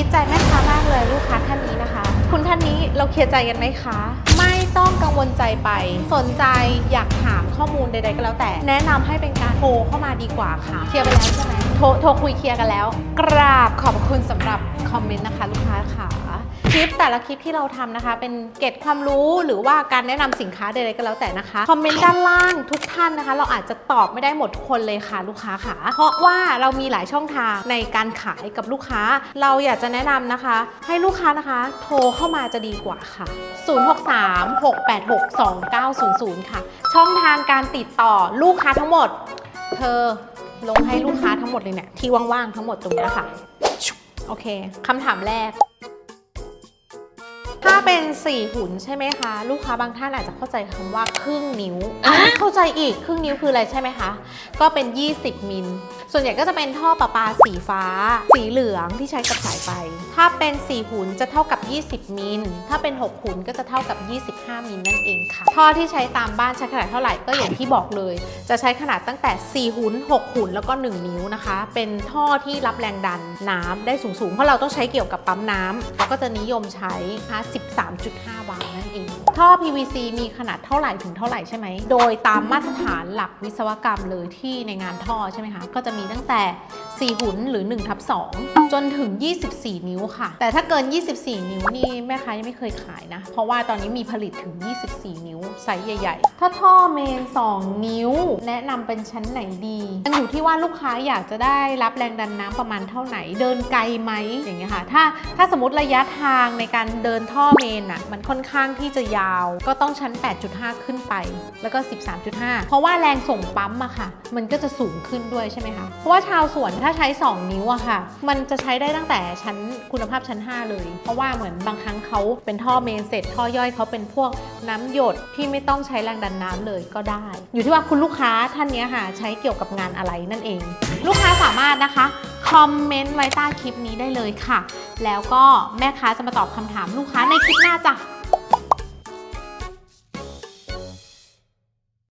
จี๊ดใจแม่ค้ามากเลยลูกค้าท่านนี้นะคะ คุณท่านนี้เราเคลียร์ใจกันไหมคะ ไม่ต้องกังวลใจไป สนใจอยากถามข้อมูลใดๆก็แล้วแต่ แนะนำให้เป็นการโทรเข้ามาดีกว่าค่ะ เคลียร์ไปแล้วใช่ไหมโทรโทรคุยเคลียร์กันแล้ว กราบขอบคุณสำหรับคอมเมนต์นะคะ ลูกค้าค่ะ คลิปแต่ละคลิปที่เราทำนะคะ เป็นเกร็ดความรู้หรือว่าการแนะนำสินค้าใดๆก็แล้วแต่นะคะคอมเมนต์ด้านล่างทุกท่านนะคะ เราอาจจะตอบไม่ได้หมดคนเลยค่ะลูกค้าค่ะ เพราะว่าเรามีหลายช่องทางในการขายกับลูกค้า เราอยากจะแนะนำนะคะ ให้ลูกค้านะคะ โทรเข้ามาจะดีกว่าค่ะ 063-686-2900 ค่ะ ช่องทางการติดต่อลูกค้าทั้งหมด เธอลงให้ลูกค้าทั้งหมดเลยเนี่ยที่ว่างๆทั้งหมดตรงนี้ค่ะโอเคคำถามแรก เป็น 4 หุ่นใช่ไหมคะ ลูกค้าบางท่านอาจจะเข้าใจคำว่าครึ่งนิ้วอะเข้าใจอีกครึ่งนิ้วคืออะไรใช่ไหมคะ ก็เป็น 20 มิล ส่วนใหญ่ก็จะเป็นท่อประปาสีฟ้า สีเหลืองที่ใช้กับสายไฟ ถ้าเป็น 4 หุ่นจะเท่ากับ 20 มิล ถ้าเป็น 6 หุ่นก็จะเท่ากับ 25 มิลนั่นเองค่ะ ท่อที่ใช้ตามบ้านใช้ขนาดเท่าไหร่ก็อย่างที่บอกเลย จะใช้ขนาดตั้งแต่ 4 หุ่น 6 หุ่นแล้วก็ 1 นิ้วนะคะ เป็นท่อที่รับแรงดันน้ำได้สูงๆ เพราะเราต้องใช้เกี่ยวกับปั๊มน้ำเราก็จะนิยมใช้นะคะ13.5วาลนั่นเอง ท่อ PVC มีขนาดเท่าไหร่ถึงเท่าไหร่ใช่ไหม โดยตามมาตรฐานหลักวิศวกรรมเลยที่ในงานท่อใช่ไหมคะ ก็จะมีตั้งแต่ 4 หุ่นหรือ1ทับ2จนถึง 24 นิ้วค่ะ แต่ถ้าเกิน 24 นิ้วนี่แม่ค้ายังไม่เคยขายนะ เพราะว่าตอนนี้มีผลิตถึง 24 นิ้วไซส์ใหญ่ ๆ ถ้าท่อเมน 2 นิ้ว แนะนำเป็นชั้นไหนดีมันอยู่ที่ว่าลูกค้าอยากจะได้รับแรงดันน้ำประมาณเท่าไหน เดินไกลไหมอย่างเงี้ยค่ะ ถ้าถ้าสมมติระยะทางในการเดินท่อเมนอะมันค่อนข้างที่จะยาวก็ต้องชั้น 8.5 ขึ้นไป แล้วก็ 13.5 เพราะว่าแรงส่งปั๊มอะค่ะ มันก็จะสูงขึ้นด้วยใช่ไหมคะ เพราะว่าชาวสวนถ้าใช้ 2 นิ้วอะค่ะ มันจะใช้ได้ตั้งแต่ชั้นคุณภาพชั้น 5 เลย เพราะว่าเหมือนบางครั้งเขาเป็นท่อเมนเสร็จท่อย่อยเขาเป็นพวก น้ำหยดที่ไม่ต้องใช้แรงดันน้ำเลยก็ได้ อยู่ที่ว่าคุณลูกค้าท่านนี้ค่ะใช้เกี่ยวกับงานอะไรนั่นเอง ลูกค้าสามารถนะคะคอมเมนต์ไว้ใต้คลิปนี้ได้เลยค่ะ แล้วก็แม่ค้าจะมาตอบคำถามลูกค้าในคลิปหน้าจ้ะ